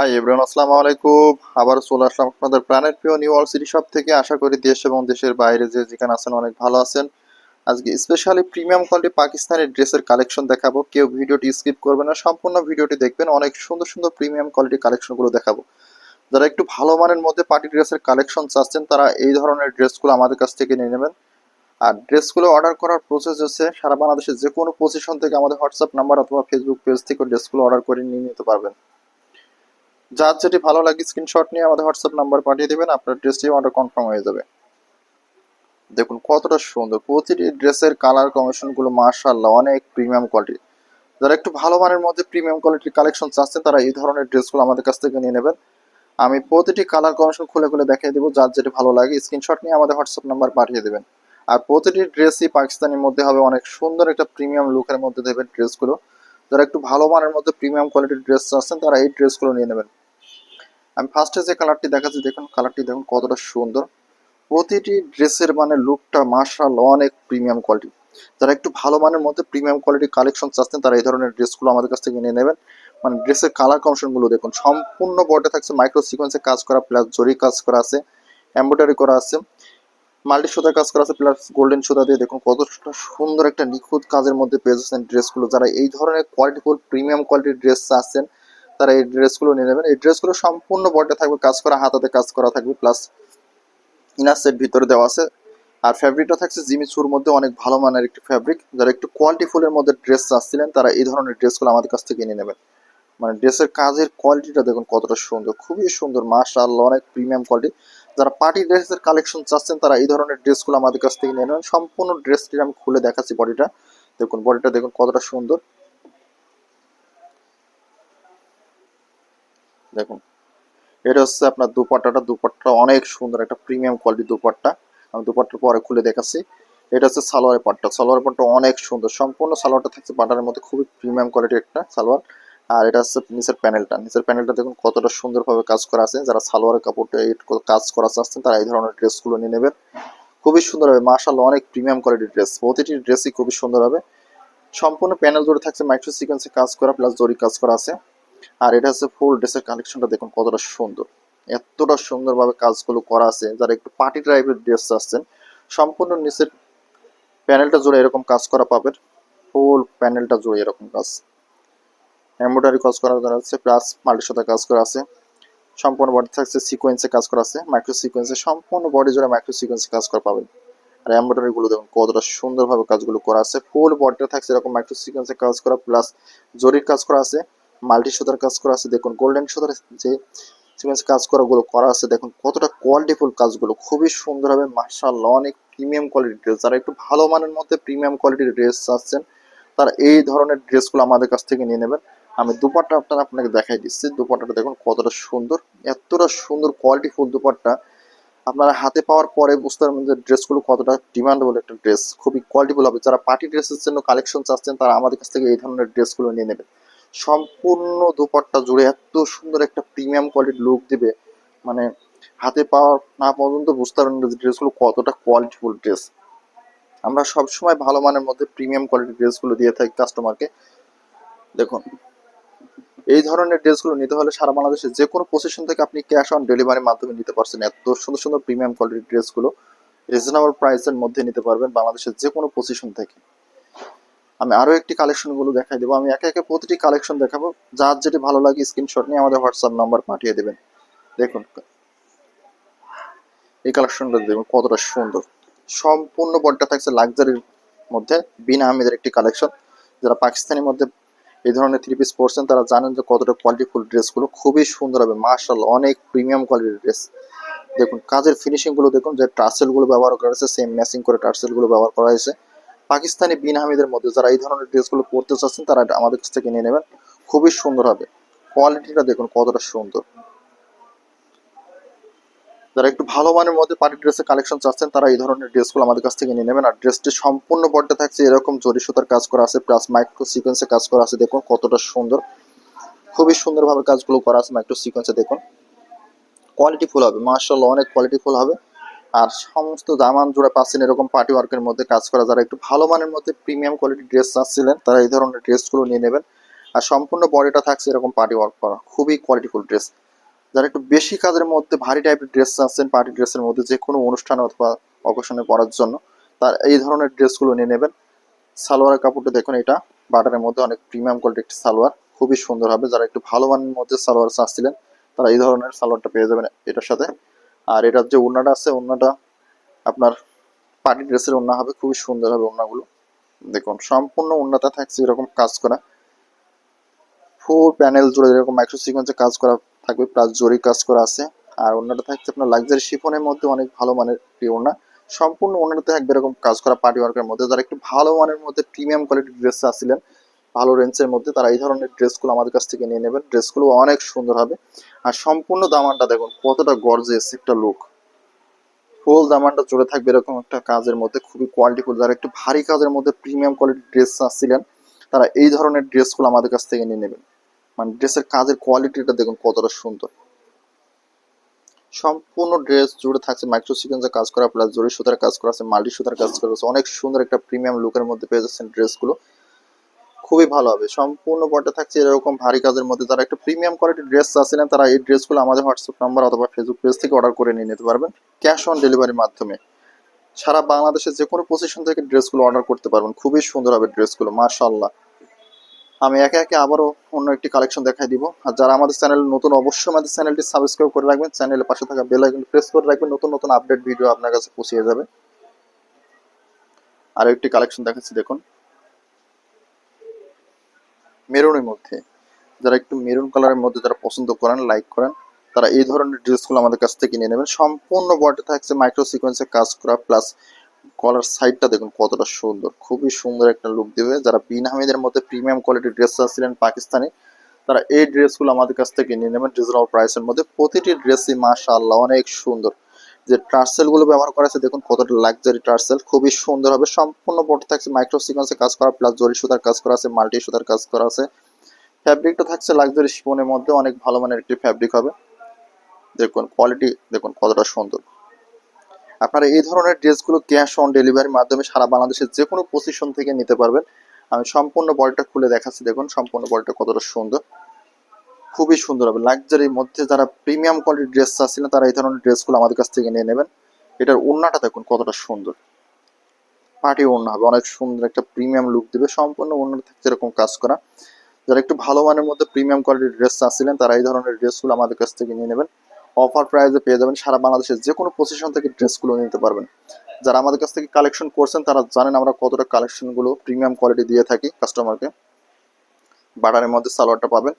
Hi everyone আসসালামু আলাইকুম আবার চলে আসলাম আপনাদের প্ল্যানেট প্রিয় নিউ ওয়ার্ল্ড সিটি শপ থেকে। আশা করি দেশ এবং দেশের বাইরে যে যেখানে আছেন অনেক ভালো আছেন। আজকে স্পেশালি প্রিমিয়াম কোয়ালিটি পাকিস্তানি ড্রেসের কালেকশন দেখাবো। কেউ ভিডিওটি স্কিপ করবে না, সম্পূর্ণ ভিডিওটি দেখবেন। অনেক সুন্দর সুন্দর প্রিমিয়াম কোয়ালিটি কালেকশনগুলো দেখাবো। যারা একটু ভালো মানের মধ্যে পার্টি ড্রেসের কালেকশন চাচ্ছেন, তারা এই ধরনের ড্রেসগুলো আমাদের কাছ থেকে নিয়ে নেবেন। আর ড্রেসগুলো অর্ডার করার প্রসেস হচ্ছে, সারা বাংলাদেশের যে কোনো পজিশন থেকে আমাদের হোয়াটসঅ্যাপ নাম্বার অথবা ফেসবুক পেজ থেকে ড্রেসগুলো অর্ডার করে নিয়ে নিতে পারবেন। যার যেটি ভালো লাগে স্ক্রিনশট নিয়ে আমাদের হোয়াটসঅ্যাপ নাম্বার পাঠিয়ে দেবেন, আপনার ড্রেসটি অর্ডার কনফার্ম হয়ে যাবে। দেখুন কতটা সুন্দর, প্রতিটি ড্রেসের কালার কম্বিনেশনগুলো মার্শাল্লাহ অনেক প্রিমিয়াম কোয়ালিটি যারা একটু ভালো মানের মধ্যে প্রিমিয়াম কোয়ালিটির কালেকশন চাচ্ছেন, তারা এই ধরনের ড্রেসগুলো আমাদের কাছ থেকে নিয়ে নেবেন। আমি প্রতিটি কালার কমিশন খুলে খুলে দেখিয়ে দেবো, যার যেটি ভালো লাগে স্ক্রিনশট নিয়ে আমাদের হোয়াটসঅ্যাপ নাম্বার পাঠিয়ে দেবেন। আর প্রতিটি ড্রেসই পাকিস্তানের মধ্যে হবে, অনেক সুন্দর একটা প্রিমিয়াম লুকের মধ্যে দেবেন ড্রেসগুলো যারা একটু ভালো মানের মধ্যে প্রিমিয়াম কোয়ালিটির ড্রেস চাচ্ছেন, তারা এই ড্রেসগুলো নিয়ে নেবেন। আমি ফার্স্টে যে কালারটি দেখাচ্ছি, দেখুন কালারটি দেখুন কতটা সুন্দর। প্রতিটি ড্রেসের মানে লুকটা মার্শাল অনেক প্রিমিয়াম কোয়ালিটি যারা একটু ভালো মানের মধ্যে প্রিমিয়াম কোয়ালিটি কালেকশন চাচ্ছেন, তারা এই ধরনের ড্রেসগুলো আমাদের কাছ থেকে নিয়ে নেবেন। মানে ড্রেসের কালার কমিশনগুলো দেখুন, সম্পূর্ণ বডি থাকছে মাইক্রো সিকোয়েন্সে কাজ করা প্লাস জরি কাজ করা আছে এমব্রয়ডারি করা আছে, মাল্টি সুতা কাজ করা আছে প্লাস গোল্ডেন সুতা দিয়ে দেখুন কতটা সুন্দর একটা নিখুঁত কাজের মধ্যে পেয়ে যাচ্ছেন ড্রেসগুলো। যারা এই ধরনের কোয়ালিটিফুল প্রিমিয়াম কোয়ালিটির ড্রেস চাচ্ছেন তারা এই ড্রেসগুলো নিয়ে নেবেন। এই ড্রেসগুলো সম্পূর্ণ বডিতে থাকবে, কাজ করা, হাতাতে কাজ করা থাকবে প্লাস ইনার সেট ভিতরে দেওয়া আছে। আর ফ্যাব্রিকটা থাকছে জিমিচুর মধ্যে, অনেক ভালো মানের একটি ফ্যাব্রিক যারা একটু কোয়ালিটি ফুলের মধ্যে ড্রেস চাচ্ছিলেন, তারা এই ধরনের ড্রেসগুলো আমাদের কাছ থেকে নিয়ে নেবেন। মানে ড্রেসের কাজের কোয়ালিটিটা দেখুন কতটা সুন্দর, খুবই সুন্দর, মাশাআল্লাহ, অনেক প্রিমিয়াম কোয়ালিটি যারা পার্টি ড্রেসের কালেকশন চাচ্ছেন, তারা এই ধরনের ড্রেসগুলো আমাদের কাছ থেকে নিয়ে নেবেন। সম্পূর্ণ ড্রেসটি আমি খুলে দেখাচ্ছি বডিটা। দেখুন বডিটা দেখুন কতটা সুন্দর। দেখুন। এটা হচ্ছে আপনার দুপাট্টাটা। দুপাট্টা অনেক সুন্দর, একটা প্রিমিয়াম কোয়ালিটি দুপাট্টা। আমি দুপাট্টার পরে খুলে দেখাচ্ছি। এটা হচ্ছে সালোয়ারের পাটটা। সালোয়ার পাটটা অনেক সুন্দর। সম্পূর্ণ সালোয়ারটা থাকছে পাটার মধ্যে, খুবই প্রিমিয়াম কোয়ালিটির একটা সালোয়ার। আর এটা হচ্ছে নিচের প্যানেলটা নিচের প্যানেলটা দেখুন, কতটা সুন্দরভাবে কাজ করা আছে। যারা সালোয়ারের কাপড়টা কাজ করা চাচ্ছেন তারা এই ধরনের ড্রেসগুলো নিয়ে নেবেন। খুবই সুন্দর হবে। মার্শাল অনেক প্রিমিয়াম কোয়ালিটির ড্রেস প্রতিটি ড্রেসই খুবই সুন্দর হবে। সম্পূর্ণ প্যানেল জুড়ে থাকছে মাইক্রো সিকোয়েন্সে কাজ করা প্লাস জরি কাজ করা আছে। আর এটা হচ্ছে ফুল ড্রেসের কালেকশনটা দেখুন কতটা সুন্দর। এতটা সুন্দরভাবে কাজগুলো করা আছে, যারা একটু পার্টি টাইপের ড্রেস চাচ্ছেন সম্পূর্ণ নিচের প্যানেলটা জুড়ে এরকম কাজ করা পাবেন। ফুল প্যানেলটা জুড়ে এরকম কাজ। এমব্রয়ডারি কাজ করা আছে প্লাস মাল্টির সাথে কাজ করা আছে। সম্পূর্ণ বডি থাকছে সিকোয়েন্সে কাজ করা আছে। মাইক্রো সিকোয়েন্সে সম্পূর্ণ বডি জুড়ে মাইক্রো সিকোয়েন্সে কাজ করা পাবেন। আর এমব্রয়ডারি গুলো দেখুন কতটা সুন্দরভাবে কাজগুলো করা আছে। ফুল বডিটা থাকছে এরকম মাইক্রো সিকোয়েন্সে কাজ করা প্লাস জরির কাজ করা আছে। মাল্টি সুতার কাজ করা আছে, দেখুন গোল্ডেন সুতার যে সিকোয়েন্স কাজ করাগুলো করা আছে, দেখুন কতটা কোয়ালিটিফুল কাজগুলো, খুবই সুন্দর হবে মার্শাল্লাহ অনেক প্রিমিয়াম কোয়ালিটির ড্রেস যারা একটু ভালো মানের মধ্যে প্রিমিয়াম কোয়ালিটির ড্রেস চাচ্ছেন, তারা এই ধরনের ড্রেসগুলো আমাদের কাছ থেকে নিয়ে নেবেন। আমি দুপাট্টা আপনার আপনাকে দেখাই দিচ্ছি, দুপাট্টাটা দেখুন কতটা সুন্দর, এতটা সুন্দর কোয়ালিটিফুল দুপাট্টা। আপনারা হাতে পাওয়ার পরে বুঝতে পারবেন যে ড্রেসগুলো কতটা ডিমান্ডেবল একটা ড্রেস খুবই কোয়ালিটিফুল হবে। যারা পার্টি ড্রেসের জন্য কালেকশন চাচ্ছেন, তারা আমাদের কাছ থেকে এই ধরনের ড্রেসগুলো নিয়ে নেবেন। সম্পূর্ণ দুপাট্টা জুড়ে এত সুন্দর একটা প্রিমিয়াম কোয়ালিটির লুক দিবে। মানে হাতে পাওয়ার না পর্যন্ত বুঝতে পারবেন যে ড্রেসগুলো কতটা কোয়ালিটিফুল ড্রেস আমরা সবসময় ভালো মানের মধ্যে প্রিমিয়াম কোয়ালিটির ড্রেসগুলো দিয়ে থাকি কাস্টমারকে দেখুন, এই ধরনের ড্রেসগুলো নিতে হলে সারা বাংলাদেশে যে কোনো পজিশন থেকে আপনি ক্যাশ অন ডেলিভারির মাধ্যমে নিতে পারছেন। এত সুন্দর সুন্দর প্রিমিয়াম কোয়ালিটির ড্রেসগুলো রিজনেবল প্রাইসের মধ্যে নিতে পারবেন বাংলাদেশের যে কোনো পজিশন থেকে। আমি আরও একটি কালেকশনগুলো দেখাই দেবো। আমি একে একে প্রতিটি কালেকশন দেখাবো। যার যেটি ভালো লাগে স্ক্রিনশট নিয়ে আমাদের হোয়াটসঅ্যাপ নাম্বার পাঠিয়ে দেবেন। দেখুন, এই কালেকশনটা দেখুন, কতটা সুন্দর। সম্পূর্ণ বডটা থাকছে লাক্সারির মধ্যে, বিন আহমেদের একটি কালেকশন যারা পাকিস্তানের মধ্যে এই ধরনের থ্রি পিস পরছেন, তারা জানেন যে কতটা কোয়ালিটিফুল ড্রেসগুলো খুবই সুন্দর হবে। মার্শাল অনেক প্রিমিয়াম কোয়ালিটির ড্রেস দেখুন, কাজের ফিনিশিংগুলো দেখুন, যে টার্সেলগুলো ব্যবহার করা হয়েছে সেম ম্যাচিং করে টার্সেলগুলো ব্যবহার করা হয়েছে। পাকিস্তানি বিন হামিদের মধ্যে যারা এই ধরনের ড্রেসগুলো পরতে চাচ্ছেন, তারা আমাদের কাছ থেকে নিয়ে নেবেন। খুবই সুন্দর হবে। কোয়ালিটিটা দেখুন কতটা সুন্দর। যারা একটু ভালো মানের মধ্যে পার্টি ড্রেসের কালেকশন চাচ্ছেন, তারা এই ধরনের ড্রেসগুলো আমাদের কাছ থেকে নিয়ে নেবেন। আর ড্রেসটি সম্পূর্ণ বড্ডে থাকছে, এরকম জরি সুতার কাজ করা আছে প্লাস মাইক্রো সিকোয়েন্সে কাজ করা আছে। দেখুন কতটা সুন্দর। খুবই সুন্দরভাবে কাজগুলো করা আছে মাইক্রো সিকোয়েন্সে দেখুন। কোয়ালিটি ফুল হবে মার্শাল্লাহ অনেক কোয়ালিটি ফুল হবে। আর সমস্ত দামান জোড়া পাচ্ছেন এরকম পার্টি ওয়ার্কের মধ্যে কাজ করা, যারা একটু ভালো মানের মধ্যে প্রিমিয়াম কোয়ালিটি ড্রেস চাচ্ছিলেন, তারা এই ধরনের ড্রেসগুলো নিয়ে নেবেন। আর সম্পূর্ণ বডিটা থাকছে এরকম পার্টি ওয়ার্ক করা, খুবই কোয়ালিটিফুল ড্রেস যারা একটু বেশি কাজের মধ্যে, ভারী টাইপের ড্রেস আছেন পার্টি ড্রেসের মধ্যে যে কোনো অনুষ্ঠান অথবা অকেশনে পরার জন্য, তার এই ধরনের ড্রেসগুলো নিয়ে নেবেন। সালোয়ারের কাপড়টা দেখুন, এটা বাটারের মধ্যে অনেক প্রিমিয়াম কোয়ালিটি একটি সালোয়ার, খুবই সুন্দর হবে। যারা একটু ভালো মানের মধ্যে সালোয়ার চাচ্ছিলেন, তারা এই ধরনের সালোয়ারটা পেয়ে যাবেন এটার সাথে। আর এটার যে ওড়নাটা আছে, ওড়নাটা আপনার পার্টি ড্রেসের ওড়না হবে, খুবই সুন্দর হবে ওড়নাগুলো। দেখুন, সম্পূর্ণ ওড়নাটা থাকছে এরকম কাজ করা। ফুল প্যানেল জুড়ে এরকম মাইক্রো সিকোয়েন্সে কাজ করা থাকবে প্লাস জরি কাজ করা আছে। আর ওড়নাটা থাকছে আপনার লাক্সারি শিফনের মধ্যে অনেক ভালো মানের ওড়না। সম্পূর্ণ ওড়নাতে থাকবে এরকম কাজ করা পার্টি ওয়ার্কের মধ্যে। যারা একটু ভালো মানের মধ্যে প্রিমিয়াম কোয়ালিটির ড্রেস আসছিলেন ভালো রেঞ্জের মধ্যে তারা এই ধরনের ড্রেসগুলো আমাদের কাছ থেকে নিয়ে নেবেন। ড্রেসগুলো অনেক সুন্দর হবে। আর সম্পূর্ণ দামানটা দেখুন, কতটা গর্জেস একটা লুক ফুল দামানটা চলে থাকবে এরকম একটা কাজের মধ্যে, খুবই কোয়ালিটিফুল যারা একটু ভারী কাজের মধ্যে প্রিমিয়াম কোয়ালিটির ড্রেস আসছিলেন তারা এই ধরনের ড্রেসগুলো আমাদের কাছ থেকে নিয়ে নেবেন। মানে ড্রেসের কাজের কোয়ালিটিটা দেখুন কতটা সুন্দর। সম্পূর্ণ ড্রেস জুড়ে থাকছে মাইক্রো সিকোয়েন্সের কাজ করা প্লাস জরি সুতার কাজ করা আছে, মাল্টি সুতার কাজ করা আছে। অনেক সুন্দর একটা প্রিমিয়াম লুকের মধ্যে পেয়ে যাচ্ছেন ড্রেসগুলো খুবই ভালো হবে। সম্পূর্ণ বটে থাকছে এরকম ভারী কাজের মধ্যে। যারা একটু প্রিমিয়াম কোয়ালিটির ড্রেস চাচ্ছিলেন তারা এই ড্রেসগুলো আমাদের হোয়াটসঅ্যাপ নাম্বার অথবা ফেসবুক পেজ থেকে অর্ডার করে নিয়ে নিতে পারবেন। ক্যাশ অন ডেলিভারির মাধ্যমে। সারা বাংলাদেশের যে কোনো পজিশন থেকে ড্রেসগুলো অর্ডার করতে পারবেন। খুবই সুন্দর হবে ড্রেসগুলো মাশাআল্লাহ। আমি একে একে আবারও অন্য একটি কালেকশন দেখাই দিব। আর যারা আমাদের চ্যানেল নতুন, অবশ্যই আমাদের চ্যানেলটি সাবস্ক্রাইব করে রাখবেন। চ্যানেলের পাশে থাকা বেল আইকন প্রেস করে রাখবেন। নতুন নতুন আপডেট ভিডিও আপনার কাছে পৌঁছে যাবে। আর একটি কালেকশন দেখাচ্ছি, দেখুন। মেরুনের মধ্যে। যারা একটু মেরুন কালারের মধ্যে যারা পছন্দ করেন লাইক করেন, তারা এই ধরনের ড্রেসগুলো আমাদের কাছ থেকে নিয়ে নেবেন। সম্পূর্ণ বডি থাকছে মাইক্রো সিকোয়েন্সে কাজ করা প্লাস কলার সাইডটা দেখুন কতটা সুন্দর, খুবই সুন্দর একটা লুক দেবে। যারা বিন হামিদের মধ্যে প্রিমিয়াম কোয়ালিটির ড্রেস আসছিলেন পাকিস্তানি, তারা এই ড্রেসগুলো আমাদের কাছ থেকে নিয়ে নেবেন। রিজনেবল প্রাইসের মধ্যে প্রতিটি ড্রেসই মাশাআল্লাহ অনেক সুন্দর। যে টার্সেলগুলো ব্যবহার করা আছে, দেখুন কতটা লাক্সারি টার্সেল খুবই সুন্দর হবে, সম্পূর্ণ বডি থাকছে মাইক্রো সিকোয়েন্সে কাজ করা প্লাস জরি সুতার কাজ করা আছে মাল্টি সুতার কাজ করা আছে। ফ্যাব্রিকটা থাকছে লাক্সারি শিপনের মধ্যে, অনেক ভালো মানের একটি ফ্যাব্রিক হবে। দেখুন কোয়ালিটি দেখুন কতটা সুন্দর। আপনারা এই ধরনের ড্রেসগুলো ক্যাশ অন ডেলিভারির মাধ্যমে সারা বাংলাদেশের যে কোনো পজিশন থেকে নিতে পারবেন। আমি সম্পূর্ণ বডিটা খুলে দেখাচ্ছি, দেখুন সম্পূর্ণ বডিটা কতটা সুন্দর। খুবই সুন্দর হবে। লাক্সারির মধ্যে যারা প্রিমিয়াম কোয়ালিটির ড্রেস চাচ্ছিলেন তারা এই ধরনের ড্রেসগুলো আমাদের কাছ থেকে নিয়ে নেবেন। এটার ওড়নাটা দেখুন কতটা সুন্দর। পার্টি ওড়না হবে, অনেক সুন্দর একটা প্রিমিয়াম লুক দেবে। সম্পূর্ণ ওড়নাটা থাকছে এরকম কাজ করা। যারা একটু ভালো মানের মধ্যে প্রিমিয়াম কোয়ালিটির ড্রেস চাচ্ছিলেন, তারা এই ধরনের ড্রেসগুলো আমাদের কাছ থেকে নিয়ে নেবেন। অফার প্রাইসে পেয়ে যাবেন। সারা বাংলাদেশের যে কোনো পজিশন থেকে ড্রেসগুলো নিতে পারবেন। যারা আমাদের কাছ থেকে কালেকশন করছেন, তারা জানেন আমরা কতটা কালেকশনগুলো প্রিমিয়াম কোয়ালিটি দিয়ে থাকি কাস্টমারকে বাটারের মধ্যে সালোয়ারটা পাবেন।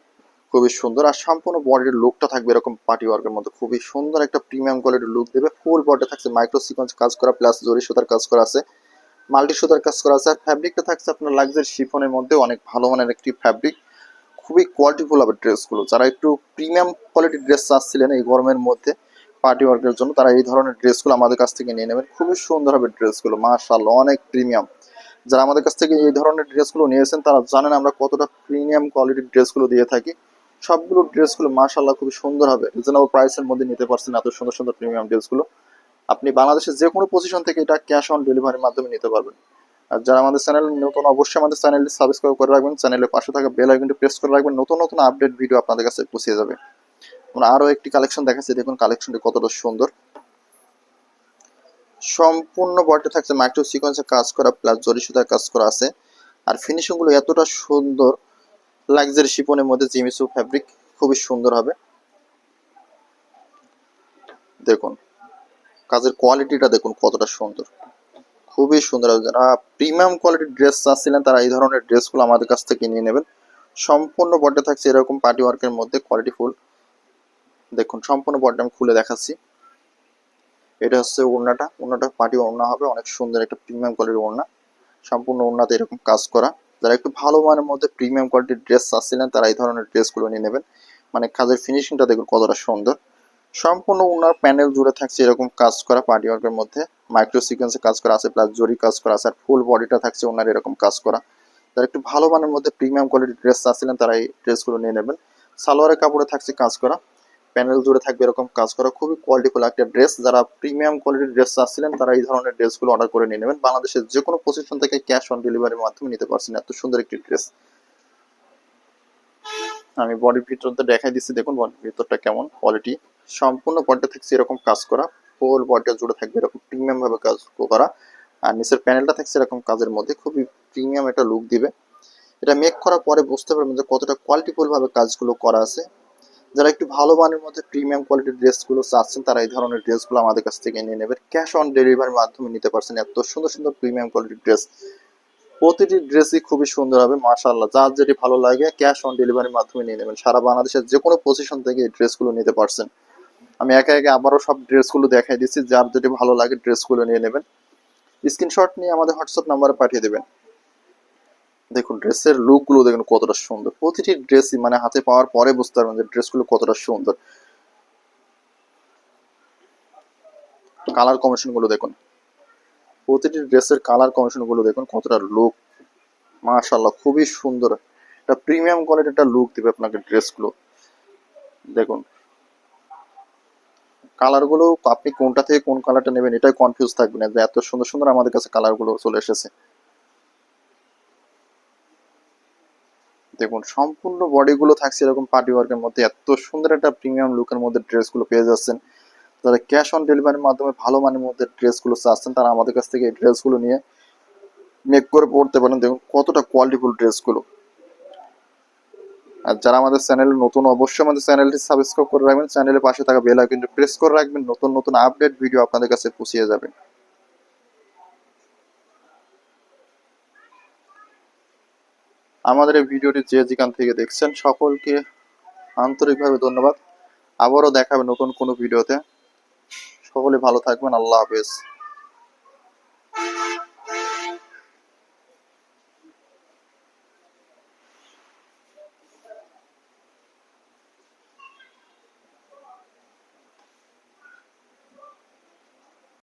খুবই সুন্দর। আর সম্পূর্ণ বডির লুকটা থাকবে এরকম পার্টি ওয়ার্কের মধ্যে। খুবই সুন্দর একটা প্রিমিয়াম কোয়ালিটির লুক দেবে। ফুল বডি থাকছে মাইক্রো সিকোয়েন্স কাজ করা প্লাস জরি সুতার কাজ করা আছে মাল্টি সুতার কাজ করা আছে। আর ফ্যাব্রিকটা থাকছে আপনার লাক্সারি শিফনের মধ্যে, অনেক ভালো মানের একটি ফ্যাব্রিক খুবই কোয়ালিটিফুল হবে ড্রেসগুলো যারা একটু প্রিমিয়াম কোয়ালিটির ড্রেস চাচ্ছিলেন এই গরমের মধ্যে পার্টি ওয়ার্কের জন্য, তারা এই ধরনের ড্রেসগুলো আমাদের কাছ থেকে নিয়ে নেবেন। খুবই সুন্দর হবে ড্রেসগুলো মাশাআল্লাহ, অনেক প্রিমিয়াম যারা আমাদের কাছ থেকে এই ধরনের ড্রেসগুলো নিয়েছেন, তারা জানেন আমরা কতটা প্রিমিয়াম কোয়ালিটির ড্রেসগুলো দিয়ে থাকি। সবগুলো ড্রেসগুলো মাশাআল্লাহ খুবই সুন্দর হবে। রিজনেবল প্রাইসের মধ্যে নিতে পারছেন এত সুন্দর সুন্দর প্রিমিয়াম ড্রেসগুলো। আপনি বাংলাদেশের যে কোনো পজিশন থেকে এটা ক্যাশ অন ডেলিভারির মাধ্যমে নিতে পারবেন। আর যারা আমাদের চ্যানেল নতুন অবশ্যই আমাদের চ্যানেলটি সাবস্ক্রাইব করে রাখবেন। চ্যানেলের পাশে থাকা বেল আইকনটি প্রেস করে রাখবেন। নতুন নতুন আপডেট ভিডিও আপনাদের কাছে পৌঁছে যাবে। আমরা আরও একটি কালেকশন দেখাচ্ছি। দেখুন কালেকশনটি কতটা সুন্দর। সম্পূর্ণ বডিতে থাকছে মাইক্রো সিকোয়েন্সে কাজ করা প্লাস জরি সুতার কাজ করা আছে। আর ফিনিশিংগুলো এতটা সুন্দর। লাক্সারি শিপনের মধ্যে জিমিসু ফ্যাব্রিক খুবই সুন্দর হবে। দেখুন, কাজের কোয়ালিটিটা দেখুন কতটা সুন্দর। খুবই সুন্দর হবে। যারা প্রিমিয়াম কোয়ালিটির ড্রেস চাচ্ছিলেন, তারা এই ধরনের ড্রেসগুলো আমাদের কাছ থেকে নিয়ে নেবেন। সম্পূর্ণ বডি থাকছে এরকম পার্টি ওয়ার্কের মধ্যে কোয়ালিটি ফুল দেখুন, সম্পূর্ণ বডি আমি খুলে দেখাচ্ছি। এটা হচ্ছে ওড়নাটা। ওড়নাটা পার্টি ওড়না হবে। অনেক সুন্দর একটা প্রিমিয়াম কোয়ালিটির ওড়না। সম্পূর্ণ ওড়নাতে এরকম কাজ করা। যারা একটু ভালো মানের মধ্যে প্রিমিয়াম কোয়ালিটির ড্রেস চাচ্ছিলেন, তারা এই ধরনের ড্রেসগুলো নিয়ে নেবেন। মানে কাজের ফিনিশিংটা দেখুন কতটা সুন্দর। সম্পূর্ণ ওনার প্যানেল জুড়ে থাকছে এরকম কাজ করা পার্টি ওয়ার্কের মধ্যে। মাইক্রো সিকোয়েন্সে কাজ করা আছে প্লাস জরি কাজ করা আছে, আর ফুল বডিটা থাকছে ওনার এরকম কাজ করা। যারা একটু ভালো মানের মধ্যে প্রিমিয়াম কোয়ালিটির ড্রেস চাচ্ছিলেন, তারা এই ড্রেসগুলো নিয়ে নেবেন। সালোয়ারের কাপড়ে থাকছে কাজ করা। প্যানেল জুড়ে থাকবে এরকম কাজ করা। খুবই কোয়ালিটিফুল একটা ড্রেস যারা প্রিমিয়াম কোয়ালিটির ড্রেস চাচ্ছিলেন, তারা এই ধরনের ড্রেসগুলো অর্ডার করে নিয়ে নেবেন। বাংলাদেশের যে কোনো পজিশন থেকে ক্যাশ অন ডেলিভারির মাধ্যমে নিতে পারছেন এত সুন্দর একটি ড্রেস আমি বডির ভিতরটা দেখাই দিচ্ছি। দেখুন বডির ভিতরটা কেমন কোয়ালিটি সম্পূর্ণ বডিটা থাকছে এরকম কাজ করা। ফুল বডিটা জুড়ে থাকবে এরকম প্রিমিয়াম ভাবে কাজ করা। আর নিচের প্যানেলটা থাকছে এরকম কাজের মধ্যে। খুবই প্রিমিয়াম একটা লুক দিবে। এটা মেক করার পরে বুঝতে পারবেন যে কতটা কোয়ালিটিফুল ভাবে কাজগুলো করা আছে। যারা একটু ভালো মানের মধ্যে প্রিমিয়াম কোয়ালিটির ড্রেসগুলো চাচ্ছেন, তারা এই ধরনের ড্রেসগুলো আমাদের কাছ থেকে নিয়ে নেবেন। ক্যাশ অন ডেলিভারির মাধ্যমে নিতে পারছেন এত সুন্দর সুন্দর প্রিমিয়াম কোয়ালিটির ড্রেস প্রতিটি ড্রেসই খুবই সুন্দর হবে, মাশাআল্লাহ। যার যেটি ভালো লাগে ক্যাশ অন ডেলিভারির মাধ্যমে নিয়ে নেবেন। সারা বাংলাদেশের যে কোনো পজিশন থেকে এই ড্রেসগুলো নিতে পারছেন। আমি একে একে আবারও সব ড্রেসগুলো দেখাই দিচ্ছি, যার যেটি ভালো লাগে ড্রেসগুলো নিয়ে নেবেন। স্ক্রিনশট নিয়ে আমাদের হোয়াটসঅ্যাপ নাম্বারে পাঠিয়ে দেবেন। দেখুন, ড্রেসের লুকগুলো দেখুন কতটা সুন্দর। প্রতিটি ড্রেসই মানে হাতে পাওয়ার পরে বুঝতে পারবেন যে ড্রেসগুলো কতটা সুন্দর। কালার কম্বিনেশনগুলো দেখুন। প্রতিটি ড্রেসের কালার কম্বিনেশনগুলো দেখুন কতটা লুক মাশাআল্লাহ, খুবই সুন্দর। একটা প্রিমিয়াম কোয়ালিটির একটা লুক দিবে আপনাকে ড্রেসগুলো। দেখুন। কালারগুলো আপনি কোনটা থেকে কোন কালারটা নেবেন এটাই কনফিউজ থাকবেন যে এত সুন্দর সুন্দর আমাদের কাছে কালারগুলো চলে এসেছে। দেখুন, সম্পূর্ণ বডিগুলো থাকছে এরকম পার্টি ওয়ার্কের মধ্যে। এত সুন্দর একটা প্রিমিয়াম লুকের মধ্যে ড্রেসগুলো পেয়ে যাচ্ছেন। যারা ক্যাশ অন ডেলিভারির মাধ্যমে ভালো মানের মধ্যে ড্রেসগুলো চাচ্ছেন, তারা আমাদের কাছ থেকে এই ড্রেসগুলো নিয়ে মেক করে পড়তে পারেন। দেখুন, কতটা কোয়ালিটিফুল ড্রেসগুলো আর যারা আমাদের চ্যানেলে নতুন, অবশ্যই আমাদের চ্যানেলটি সাবস্ক্রাইব করে রাখবেন। চ্যানেলের পাশে থাকা বেল আইকনটি প্রেস করে রাখবেন। নতুন নতুন আপডেট ভিডিও আপনাদের কাছে পৌঁছে যাবে। আমাদের এই ভিডিওটি যে যেখান থেকে দেখছেন সকলকে আন্তরিকভাবে ধন্যবাদ। আবারও দেখাবে নতুন কোনো ভিডিওতে। সকলে ভালো থাকবেন। আল্লাহ হাফেজ।